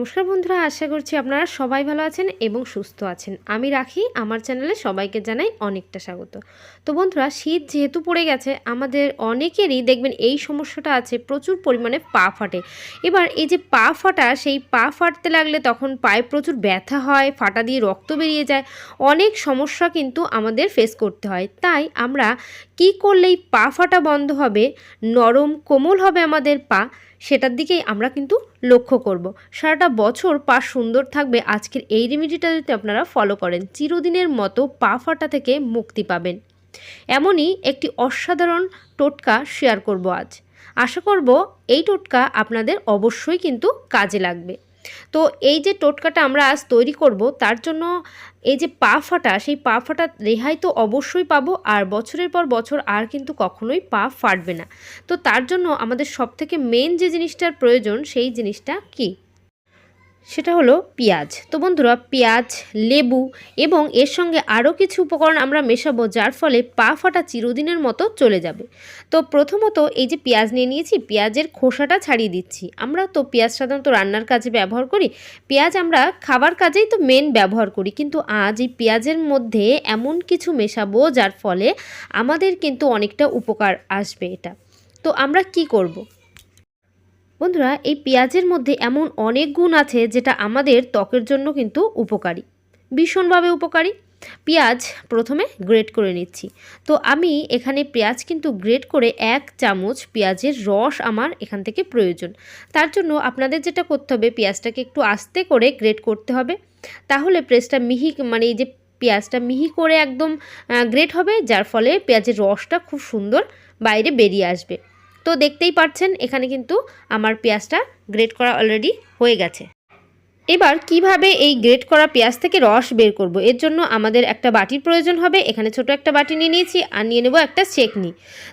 নমস্কার বন্ধুরা, আশা করছি আপনারা সবাই ভালো আছেন এবং সুস্থ আছেন। আমি রাখি, আমার চ্যানেলে সবাইকে জানাই অনেকটা স্বাগত। তো বন্ধুরা, শীত যেহেতু পড়ে গেছে, আমাদের অনেকেরই দেখবেন এই সমস্যাটা আছে, প্রচুর পরিমাণে পা ফাটে। এবার এই যে পা ফাটা, সেই পা ফাটতে লাগলে তখন পায়ে প্রচুর ব্যথা হয়, ফাটা দিয়ে রক্ত বেরিয়ে যায়। অনেক সমস্যা কিন্তু আমাদের ফেস করতে হয়। তাই আমরা কি করলেই পা ফাটা বন্ধ হবে, নরম কোমল হবে আমাদের পা, সেটার দিকেই আমরা কিন্তু লক্ষ্য করব। সারাটা বছর পা সুন্দর থাকবে, আজকের এই রেমিডিটা যদি আপনারা ফলো করেন, চিরদিনের মতো পা ফাটা থেকে মুক্তি পাবেন। এমনই একটি অসাধারণ টোটকা শেয়ার করব আজ। আশা করব এই টোটকা আপনাদের অবশ্যই কিন্তু কাজে লাগবে। তো এই যে টোটকাটা আমরা আজ তৈরি করব, তার জন্য এই যে পা ফাটা, সেই পা ফাটা রেহাই তো অবশ্যই পাবো, আর বছরের পর বছর আর কিন্তু কখনোই পা ফাটবে না। তো তার জন্য আমাদের সবথেকে মেন যে জিনিসটার প্রয়োজন, সেই জিনিসটা কি? সেটা হলো পেঁয়াজ। তো বন্ধুরা, পেঁয়াজ, লেবু এবং এর সঙ্গে আরও কিছু উপকরণ আমরা মেশাবো, যার ফলে পা ফাটা চিরদিনের মতো চলে যাবে। তো প্রথমত এই যে পেঁয়াজ নিয়ে নিয়েছি, পেঁয়াজের খোসাটা ছাড়িয়ে দিচ্ছি। আমরা তো পেঁয়াজ সাধারণত রান্নার কাজে ব্যবহার করি। পেঁয়াজ আমরা খাবার কাজেই তো মেন ব্যবহার করি। কিন্তু আজ এই পেঁয়াজের মধ্যে এমন কিছু মেশাবো, যার ফলে আমাদের কিন্তু অনেকটা উপকার আসবে এটা। তো আমরা কি করব। বন্ধুরা, এই পেঁয়াজের মধ্যে এমন অনেক গুণ আছে যেটা আমাদের ত্বকের জন্য কিন্তু উপকারী, ভীষণভাবে উপকারী। পেঁয়াজ প্রথমে গ্রেট করে নিচ্ছি। তো আমি এখানে পেঁয়াজ কিন্তু গ্রেট করে এক চামচ পেঁয়াজের রস আমার এখান থেকে প্রয়োজন। তার জন্য আপনাদের যেটা করতে হবে, পেঁয়াজটাকে একটু আস্তে করে গ্রেট করতে হবে। তাহলে প্রেসটা মিহি মানে এই যে পেঁয়াজটা মিহি করে একদম গ্রেট হবে, যার ফলে পেঁয়াজের রসটা খুব সুন্দর বাইরে বেরিয়ে আসবে। তো দেখতেই পাচ্ছেন এখানে কিন্তু আমার পেঁয়াজটা গ্রেট করা অলরেডি হয়ে গেছে। এবার কীভাবে এই গ্রেট করা পেঁয়াজ থেকে রস বের করব? এর জন্য আমাদের একটা বাটির প্রয়োজন হবে। এখানে ছোট একটা বাটি নিয়ে নিয়েছি আর নিয়ে নেব একটা চেকনি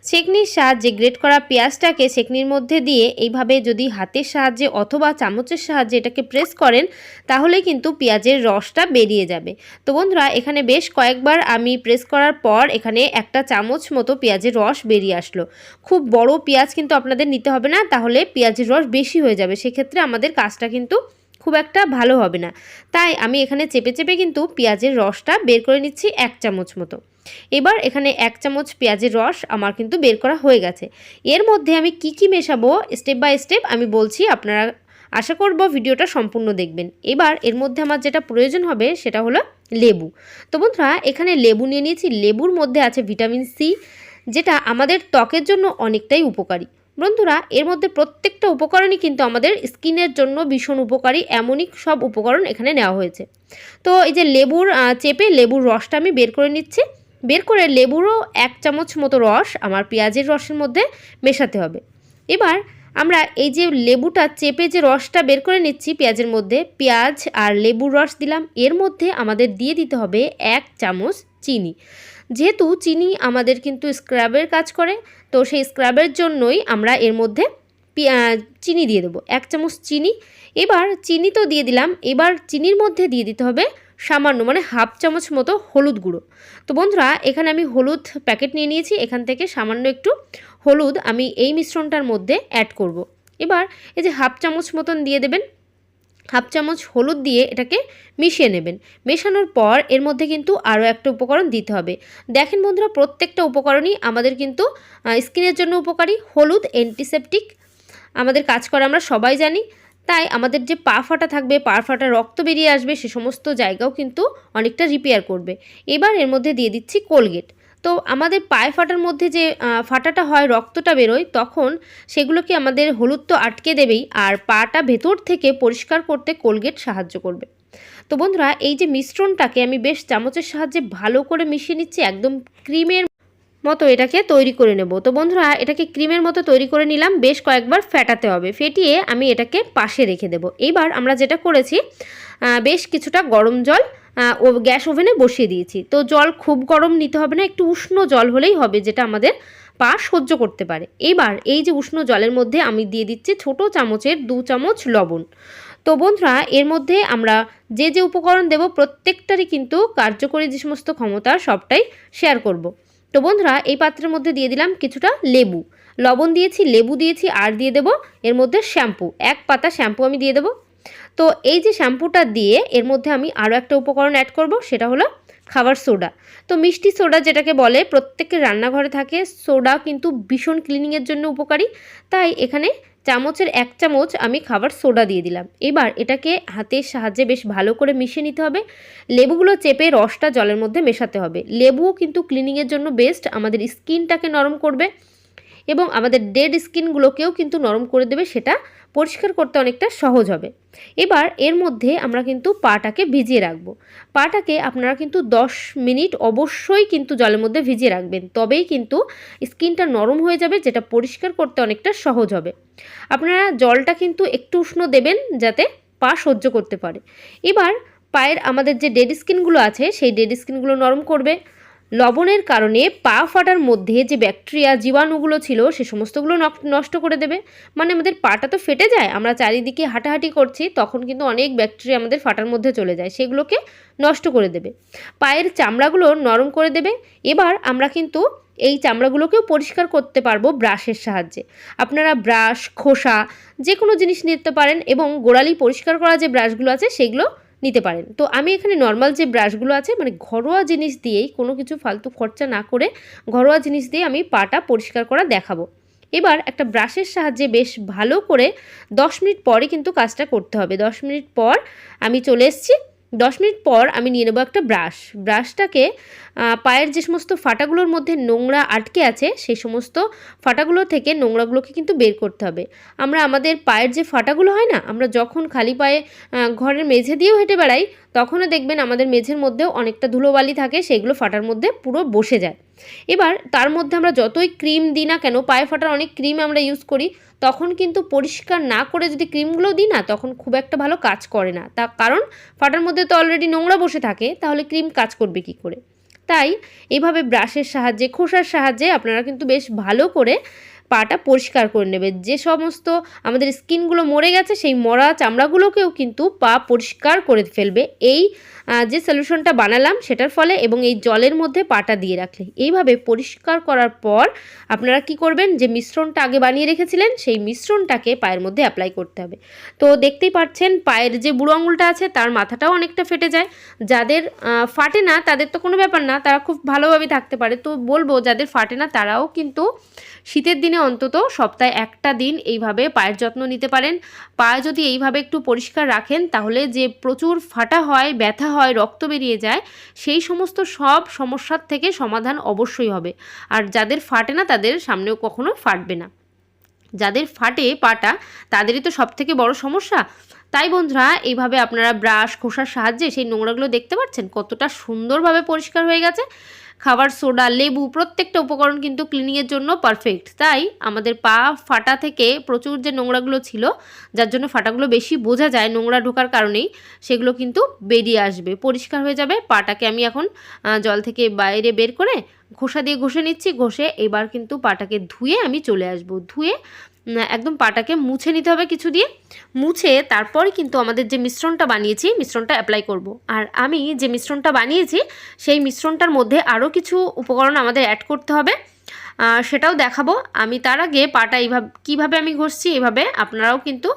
চেকনির সাহায্যে গ্রেট করা পেঁয়াজটাকে চেকনির মধ্যে দিয়ে এইভাবে যদি হাতের সাহায্যে অথবা চামচের সাহায্যে এটাকে প্রেস করেন, তাহলে কিন্তু পেঁয়াজের রসটা বেরিয়ে যাবে। তো বন্ধুরা, এখানে বেশ কয়েকবার আমি প্রেস করার পর এখানে একটা চামচ মতো পেঁয়াজের রস বেরিয়ে আসলো। খুব বড় পেঁয়াজ কিন্তু আপনাদের নিতে হবে না, তাহলে পেঁয়াজের রস বেশি হয়ে যাবে। সেক্ষেত্রে আমাদের কাজটা কিন্তু খুব একটা ভালো হবে না। তাই আমি এখানে চেপে চেপে কিন্তু পেঁয়াজের রসটা বের করে নিচ্ছি এক চামচ মতো। এবার এখানে এক চামচ পেঁয়াজের রস আমার কিন্তু বের করা হয়ে গেছে। এর মধ্যে আমি কি কি মেশাবো স্টেপ বাই স্টেপ আমি বলছি, আপনারা আশা করব ভিডিওটা সম্পূর্ণ দেখবেন। এবার এর মধ্যে আমার যেটা প্রয়োজন হবে সেটা হলো লেবু। তো বন্ধুরা, এখানে লেবু নিয়ে নিয়েছি। লেবুর মধ্যে আছে ভিটামিন সি, যেটা আমাদের ত্বকের জন্য অনেকটাই উপকারী। বন্ধুরা, এর মধ্যে প্রত্যেকটা উপকরণই কিন্তু আমাদের স্কিনের জন্য ভীষণ উপকারী, এমনই সব উপকরণ এখানে নেওয়া হয়েছে। তো এই যে লেবুর চেপে লেবুর রসটা আমি বের করে নিচ্ছি। বের করে লেবুরও এক চামচ মতো রস আমার পেঁয়াজের রসের মধ্যে মেশাতে হবে। এবার আমরা এই যে লেবুটা চেপে যে রসটা বের করে নিচ্ছি পেঁয়াজের মধ্যে, পেঁয়াজ আর লেবুর রস দিলাম। এর মধ্যে আমাদের দিয়ে দিতে হবে এক চামচ চিনি। যেহেতু চিনি আমাদের কিন্তু স্ক্রাবের কাজ করে, তো সেই স্ক্রাবের জন্যই আমরা এর মধ্যে চিনি দিয়ে দেবো, এক চামচ চিনি এবার চিনি তো দিয়ে দিলাম, এবার চিনির মধ্যে দিয়ে দিতে হবে সামান্য মানে হাফ চামচ মতো হলুদ গুঁড়ো তো বন্ধুরা, এখানে আমি হলুদ প্যাকেট নিয়ে নিয়েছি, এখান থেকে সামান্য একটু হলুদ আমি এই মিশ্রণটার মধ্যে অ্যাড করব। এবার এই যে হাফ চামচ মতন দিয়ে দেবেন হাফ চামচ হলুদ দিয়ে এটাকে মিশিয়ে নেবেন। মেশানোর পর এর মধ্যে কিন্তু আরও একটা উপকরণ দিতে হবে। দেখেন বন্ধুরা, প্রত্যেকটা উপকরণই আমাদের কিন্তু স্কিনের জন্য উপকারী। হলুদ অ্যান্টিসেপটিক আমাদের কাজ করে আমরা সবাই জানি। তাই আমাদের যে পা ফাটা থাকবে, পা ফাটা রক্ত বেরিয়ে আসবে, সে সমস্ত জায়গাও কিন্তু অনেকটা রিপেয়ার করবে। এবার এর মধ্যে দিয়ে দিচ্ছি কোলগেট তো আমাদের পায়ে ফাটার মধ্যে যে ফাটাটা হয়, রক্তটা বেরোয়, তখন সেগুলোকে আমাদের হলুদ তো আটকে দেবেই আর পাটা ভেতর থেকে পরিষ্কার করতে কোলগেট সাহায্য করবে। তো বন্ধুরা, এই যে মিশ্রণটাকে আমি বেশ চামচের সাহায্যে ভালো করে মিশিয়ে নিচ্ছি, একদম ক্রিমের মতো এটাকে তৈরি করে নেব। তো বন্ধুরা, এটাকে ক্রিমের মতো তৈরি করে নিলাম, বেশ কয়েকবার ফেটাতে হবে। ফেটিয়ে আমি এটাকে পাশে রেখে দেব। এইবার আমরা যেটা করেছি বেশ কিছুটা গরম জল ও গ্যাস ওভেনে বসিয়ে দিয়েছি। তো জল খুব গরম নিতে হবে না, একটু উষ্ণ জল হলেই হবে, যেটা আমাদের পা সহ্য করতে পারে। এবার এই যে উষ্ণ জলের মধ্যে আমি দিয়ে দিচ্ছি ছোট চামচের দু চামচ লবণ। তো বন্ধুরা, এর মধ্যে আমরা যে যে উপকরণ দেব, প্রত্যেকটারই কিন্তু কার্যকরী যে সমস্ত ক্ষমতা, সবটাই শেয়ার করব। তো বন্ধুরা, এই পাত্রের মধ্যে দিয়ে দিলাম কিছুটা লেবু। লবণ দিয়েছি, লেবু দিয়েছি, আর দিয়ে দেব এর মধ্যে শ্যাম্পু এক পাতা শ্যাম্পু আমি দিয়ে দেবো। তো এই যে শ্যাম্পুটা দিয়ে এর মধ্যে আমি আরও একটা উপকরণ অ্যাড করব, সেটা হলো খাবার সোডা। তো মিষ্টি সোডা যেটাকে বলে, প্রত্যেকের রান্নাঘরে থাকে, সোডা কিন্তু ভীষণ ক্লিনিংয়ের জন্য উপকারী। তাই এখানে চামচের এক চামচ আমি খাবার সোডা দিয়ে দিলাম। এবার এটাকে হাতের সাহায্যে বেশ ভালো করে মিশিয়ে নিতে হবে। লেবুগুলো চেপে রসটা জলের মধ্যে মেশাতে হবে। লেবুও কিন্তু ক্লিনিংয়ের জন্য বেস্ট আমাদের স্কিনটাকে নরম করবে। এবং আমাদের ডেড স্কিনগুলোকেও কিন্তু নরম করে দেবে, সেটা পরিষ্কার করতে অনেকটা সহজ হবে। এবার এর মধ্যে আমরা কিন্তু পাটাকে ভিজিয়ে রাখব। পাটাকে আপনারা কিন্তু 10 মিনিট অবশ্যই কিন্তু জলের মধ্যে ভিজিয়ে রাখবেন, তবেই কিন্তু স্কিনটা নরম হয়ে যাবে, যেটা পরিষ্কার করতে অনেকটা সহজ হবে। আপনারা জলটা কিন্তু একটু উষ্ণ দেবেন, যাতে পা সহ্য করতে পারে। এবার পায়ের আমাদের যে ডেড স্কিনগুলো আছে, সেই ডেড স্কিনগুলো নরম করবে। লবণের কারণে পা ফাটার মধ্যে যে ব্যাকটেরিয়া, জীবাণুগুলো ছিল, সে সমস্তগুলো নষ্ট করে দেবে। মানে আমাদের পাটা তো ফেটে যায়, আমরা চারিদিকে হাঁটাহাঁটি করছি, তখন কিন্তু অনেক ব্যাকটেরিয়া আমাদের ফাটার মধ্যে চলে যায়, সেগুলোকে নষ্ট করে দেবে। পায়ের চামড়াগুলো নরম করে দেবে, এবার আমরা কিন্তু এই চামড়াগুলোকেও পরিষ্কার করতে পারব ব্রাশের সাহায্যে। আপনারা ব্রাশ, খোসা যে কোনো জিনিস নিতে পারেন এবং গোড়ালি পরিষ্কার করা যে ব্রাশগুলো আছে, সেগুলো নিতে পারেন। তো আমি এখানে নর্মাল যে ব্রাশগুলো আছে মানে ঘরোয়া জিনিস দিয়েই কোনো কিছু ফালতু খরচা না করে ঘরোয়া জিনিস দিয়ে আমি পাটা পরিষ্কার করা দেখাবো। এবার একটা ব্রাশের সাহায্যে বেশ ভালো করে দশ মিনিট পরে কিন্তু কাজটা করতে হবে। দশ মিনিট পর আমি চলে এসেছি। দশ মিনিট পর আমি নিয়ে নেব একটা ব্রাশ। ব্রাশটাকে পায়ের যে সমস্ত ফাটাগুলোর মধ্যে নোংরা আটকে আছে সেই সমস্ত ফাটাগুলো থেকে নোংরাগুলোকে কিন্তু বের করতে হবে। আমরা আমাদের পায়ের যে ফাটাগুলো হয় না, আমরা যখন খালি পায়ে ঘরের মেঝে দিয়েও হেঁটে বেড়াই তখনও দেখবেন আমাদের মেঝের মধ্যেও অনেকটা ধুলোবালি থাকে, সেগুলো ফাটার মধ্যে পুরো বসে যায়। এবার তার মধ্যে আমরা যতই ক্রিম দিই না কেন, পায়ে ফাটার অনেক ক্রিম আমরা ইউজ করি, তখন কিন্তু পরিষ্কার না করে যদি ক্রিমগুলো দিই না, তখন খুব একটা ভালো কাজ করে না। তা কারণ ফাটার মধ্যে তো অলরেডি নোংরা বসে থাকে, তাহলে ক্রিম কাজ করবে কি করে? তাই এভাবে ব্রাশের সাহায্যে, খোসার সাহায্যে আপনারা কিন্তু বেশ ভালো করে পাটা পরিষ্কার করে নেবে। যে সমস্ত আমাদের স্কিনগুলো মরে গেছে, সেই মরা চামড়াগুলোকেও কিন্তু পা পরিষ্কার করে ফেলবে। এই যে সলিউশনটা বানালাম সেটার ফলে এবং এই জলের মধ্যে পাটা দিয়ে রাখলে। এইভাবে পরিষ্কার করার পর আপনারা কি করবেন? যে মিশ্রণটা আগে বানিয়ে রেখেছিলেন, সেই মিশ্রণটাকে পায়ের মধ্যে অ্যাপ্লাই করতে হবে। তো দেখতেই পাচ্ছেন, পায়ের যে বুড়ো আঙুলটা আছে, তার মাথাটাও অনেকটা ফেটে যায়। যাদের ফাটে না, তাদের তো কোনো ব্যাপার না, তারা খুব ভালোভাবে থাকতে পারে। তো বলব, যাদের ফাটে না, তারাও কিন্তু শীতের দিনে অন্তত সপ্তাহে একটা দিন এইভাবে পায়ের যত্ন নিতে পারেন। পা যদি এইভাবে একটু পরিষ্কার রাখেন, তাহলে যে প্রচুর ফাটা হয়, ব্যথা হয়, রক্ত বেরিয়ে যায়, সেই সমস্ত সব সমস্যার থেকে সমাধান অবশ্যই হবে। আর যাদের ফাটে না, তাদের সামনেও কখনো ফাটবে না। যাদের ফাটে পাটা, তাদেরই তো সব থেকে বড় সমস্যা। তাই বন্ধুরা, এইভাবে আপনারা ব্রাশ, খোসার সাহায্যে সেই নোংরাগুলো দেখতে পাচ্ছেন? কতটা সুন্দরভাবে পরিষ্কার হয়ে গেছে। খাবার, সোডা, লেবু প্রত্যেকটা উপকরণ কিন্তু ক্লিনিংয়ের জন্য পারফেক্ট তাই আমাদের পা ফাটা থেকে প্রচুর যে নোংরাগুলো ছিল, যার জন্য ফাটাগুলো বেশি বোঝা যায় নোংরা ঢোকার কারণেই, সেগুলো কিন্তু বেরিয়ে আসবে। পরিষ্কার হয়ে যাবে, পাটাকে আমি এখন জল থেকে বাইরে বের করে ঘষা দিয়ে ঘষে নিচ্ছি। ঘষে এবার কিন্তু পাটাকে ধুয়ে আমি চলে আসব। ধুয়ে একদম পাটাকে মুছে নিতে হবে কিছু দিয়ে। মুছে তারপরে কিন্তু আমাদের যে মিশ্রণটা বানিয়েছি, মিশ্রণটা অ্যাপ্লাই করব। আর আমি যে মিশ্রণটা বানিয়েছি, সেই মিশ্রণটার মধ্যে আরও কিছু উপকরণ আমাদের অ্যাড করতে হবে। সেটাও দেখাবো। আমি তার আগে পাটা এইভাবে, কীভাবে আমি ঘষছি, এভাবে আপনারাও কিন্তু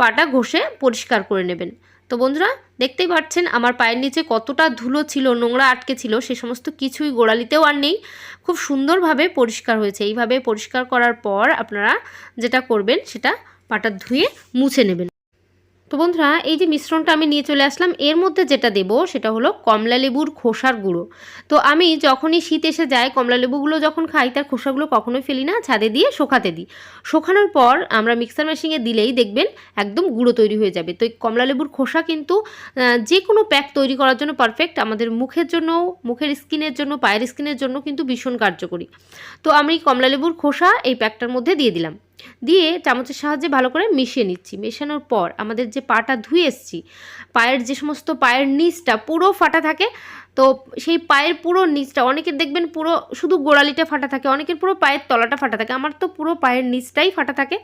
পাটা ঘষে পরিষ্কার করে নেবেন। তো বন্ধুরা, দেখতেই পাচ্ছেন আমার পায়ের নিচে কতটা ধুলো ছিল, নোংরা আটকে ছিল, সে সমস্ত কিছুই গোড়ালিতেও আর নেই। খুব সুন্দরভাবে পরিষ্কার হয়েছে। এইভাবে পরিষ্কার করার পর আপনারা যেটা করবেন, সেটা পাটা ধুয়ে মুছে নেবেন। তো বন্ধুরা, এই যে মিশ্রণটা আমি নিয়ে চলে আসলাম, এর মধ্যে যেটা দেবো সেটা হলো কমলা লেবুর খোসার গুঁড়ো। তো আমি যখনই শীত এসে যায়, কমলা লেবুগুলো যখন খাই, তার খোসাগুলো কখনোই ফেলি না, ছাদে দিয়ে শোকাতে দিই। শোকানোর পর আমরা মিক্সার মেশিনে দিলেই দেখবেন একদম গুঁড়ো তৈরি হয়ে যাবে। তো এই কমলা লেবুর খোসা কিন্তু যে কোনো প্যাক তৈরি করার জন্য পারফেক্ট আমাদের মুখের জন্য মুখের স্কিনের জন্য, পায়ের স্কিনের জন্য কিন্তু ভীষণ কার্যকরী। তো আমি কমলা লেবুর খোসা এই প্যাকটার মধ্যে দিয়ে দিলাম। দিয়ে চামচের সাহায্যে ভালো করে মিশিয়ে নিচ্ছি। মেশানোর পর আমাদের যে পাটা ধুয়ে এসছি, পায়ের যে সমস্ত পায়ের নিচটা পুরো ফাটা থাকে, তো সেই পায়ের পুরো নিচটা অনেকের দেখবেন পুরো শুধু গোড়ালিটা ফাটা থাকে, অনেকের পুরো পায়ের তলাটা ফাটা থাকে। আমার তো পুরো পায়ের নিচটাই ফাটা থাকে।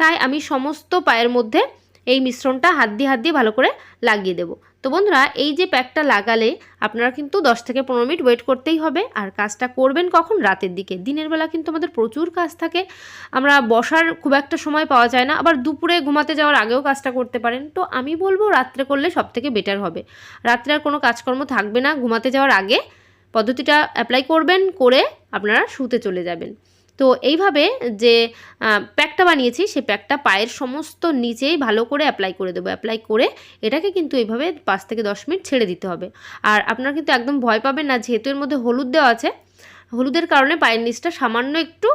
তাই আমি সমস্ত পায়ের মধ্যে এই মিশ্রণটা হাত দিয়ে হাত দিয়ে ভালো করে লাগিয়ে দেবো। তো বন্ধুরা, এই যে প্যাকটা লাগালে আপনারা কিন্তু দশ থেকে পনেরো মিনিট ওয়েট করতেই হবে। আর কাজটা করবেন কখন? রাতের দিকে। দিনের বেলা কিন্তু আমাদের প্রচুর কাজ থাকে। আমরা বসার খুব একটা সময় পাওয়া যায় না। আবার দুপুরে ঘুমাতে যাওয়ার আগেও কাজটা করতে পারেন। তো আমি বলব, রাত্রে করলে সব থেকে বেটার হবে। রাত্রে আর কোনো কাজকর্ম থাকবে না। ঘুমাতে যাওয়ার আগে পদ্ধতিটা অ্যাপ্লাই করবেন, করে আপনারা শুতে চলে যাবেন। তো এইভাবে যে প্যাকটা বানিয়েছি সেই প্যাকটা পায়ের সমস্ত নিচেই ভালো করে অ্যাপ্লাই করে দেবো। অ্যাপ্লাই করে এটাকে কিন্তু এইভাবে পাঁচ থেকে দশ মিনিট ছেড়ে দিতে হবে। আর আপনারা কিন্তু একদম ভয় পাবেন না, যেহেতু এর মধ্যে হলুদ দেওয়া আছে, হলুদের কারণে পায়ের নিচটা সামান্য একটু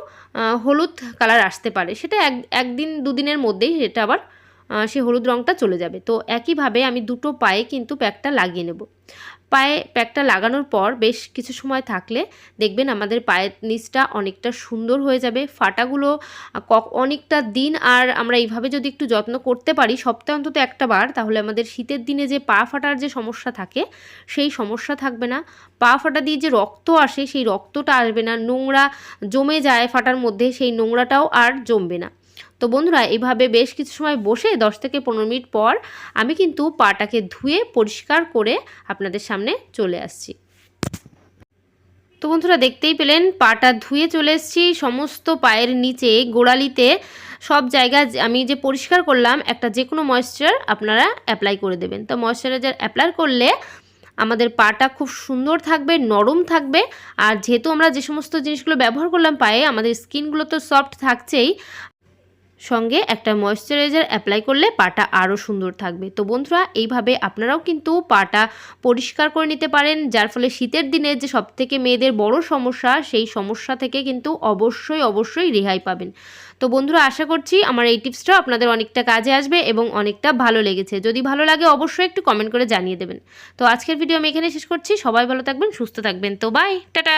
হলুদ কালার আসতে পারে। সেটা এক, একদিন, দুদিনের মধ্যেই সেটা আবার সেই হলুদ রঙটা চলে যাবে। তো একইভাবে আমি দুটো পায়ে কিন্তু প্যাকটা লাগিয়ে নেব। পায়ে প্যাকটা লাগানোর পর বেশ কিছু সময় থাকলে দেখবেন আমাদের পায়ের নিচটা অনেকটা সুন্দর হয়ে যাবে। ফাটাগুলো অনেকটা দিন আর আমরা এইভাবে যদি একটু যত্ন করতে পারি, সপ্তাহে অন্তত একটা বার, তাহলে আমাদের শীতের দিনে যে পা ফাটার যে সমস্যা থাকে, সেই সমস্যা থাকবে না। পা ফাটা দিয়ে যে রক্ত আসে, সেই রক্তটা আসবে না। নোংরা জমে যায় ফাটার মধ্যে, সেই নোংরাটাও আর জমবে না। তো বন্ধুরা এইভাবে বেশ কিছু সময় বসে দশ থেকে পনেরো মিনিট পর আমি কিন্তু পাটাকে ধুয়ে পরিষ্কার করে আপনাদের সামনে চলে আসছি। তো বন্ধুরা, দেখতেই পেলেন পাটা ধুয়ে চলে এসেছি। সমস্ত পায়ের নিচে, গোড়ালিতে সব জায়গা আমি যে পরিষ্কার করলাম, একটা যে কোনো ময়েশ্চার আপনারা অ্যাপ্লাই করে দেবেন। তো ময়েশ্চারাইজার অ্যাপ্লাই করলে আমাদের পাটা খুব সুন্দর থাকবে, নরম থাকবে। আর যেহেতু আমরা যে সমস্ত জিনিসগুলো ব্যবহার করলাম পায়ে, আমাদের স্কিনগুলো তো সফট থাকছেই। সঙ্গে একটা ময়েশ্চারাইজার অ্যাপ্লাই করলে পাটা আরও সুন্দর থাকবে। তো বন্ধুরা, এইভাবে আপনারাও কিন্তু পাটা পরিষ্কার করে নিতে পারেন, যার ফলে শীতের দিনে যে সবথেকে মেয়েদের বড় সমস্যা, সেই সমস্যা থেকে কিন্তু অবশ্যই অবশ্যই রেহাই পাবেন। তো বন্ধুরা, আশা করছি আমার এই টিপসটা আপনাদের অনেকটা কাজে আসবে এবং অনেকটা ভালো লেগেছে। যদি ভালো লাগে অবশ্যই একটু কমেন্ট করে জানিয়ে দেবেন। তো আজকের ভিডিও আমি এখানে শেষ করছি। সবাই ভালো থাকবেন, সুস্থ থাকবেন। তো বাই টাটা!